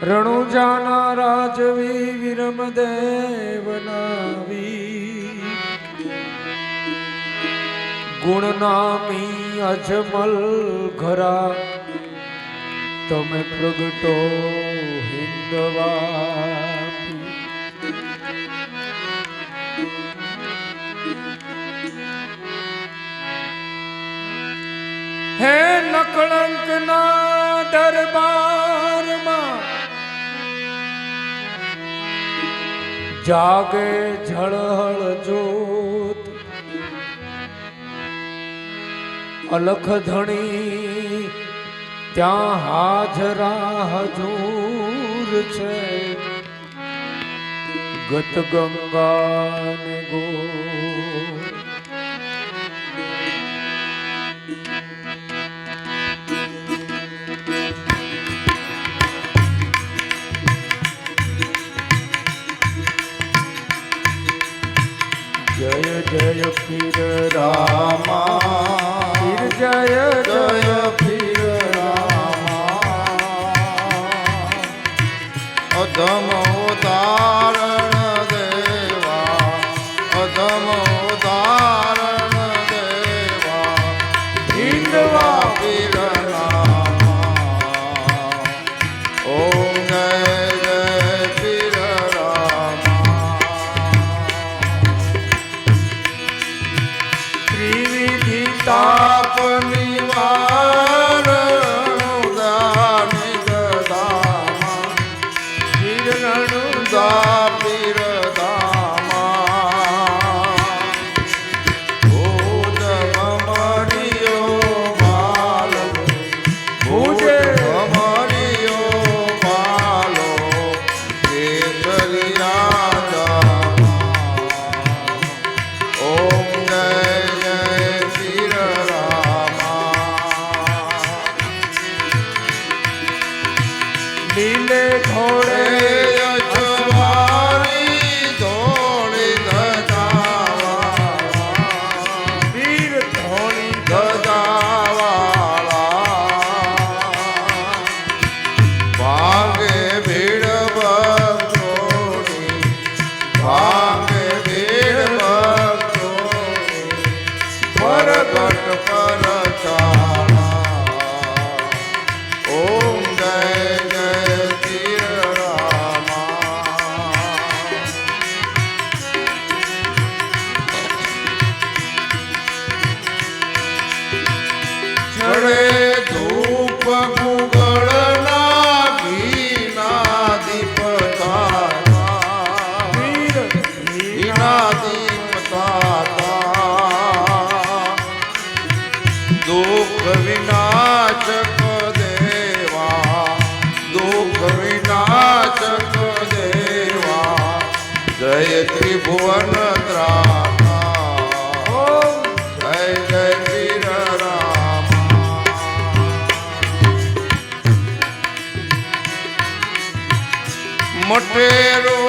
રણુજાના રાજવી વિરમ દેવનાવી ગુણ ગુણનામી અજમલ ઘરા તમે પ્રગટો હિન્દવા હે નકળંકના દરબારમાં જાગે ઝળહળ જોત અલખ ધણી ત્યાં હાજરા હજૂર છે. ગત ગંગા ગો thank જય જય પીર રામા પીર જય જય પીર અધમ দিলে ঘোড়ে દુઃખ વિનાશક દેવા દુઃખ વિનાશક દેવા જય ત્રિભુવન ત્રાતા જય જય વીર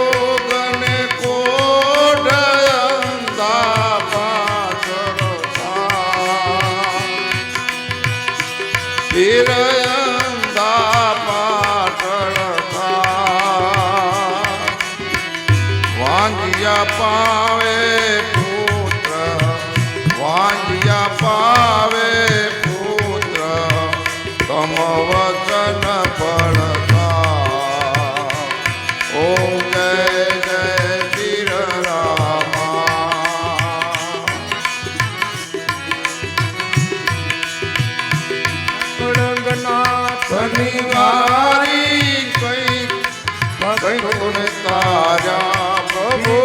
Bye. ભક્તોને તાર્યા પ્રભુ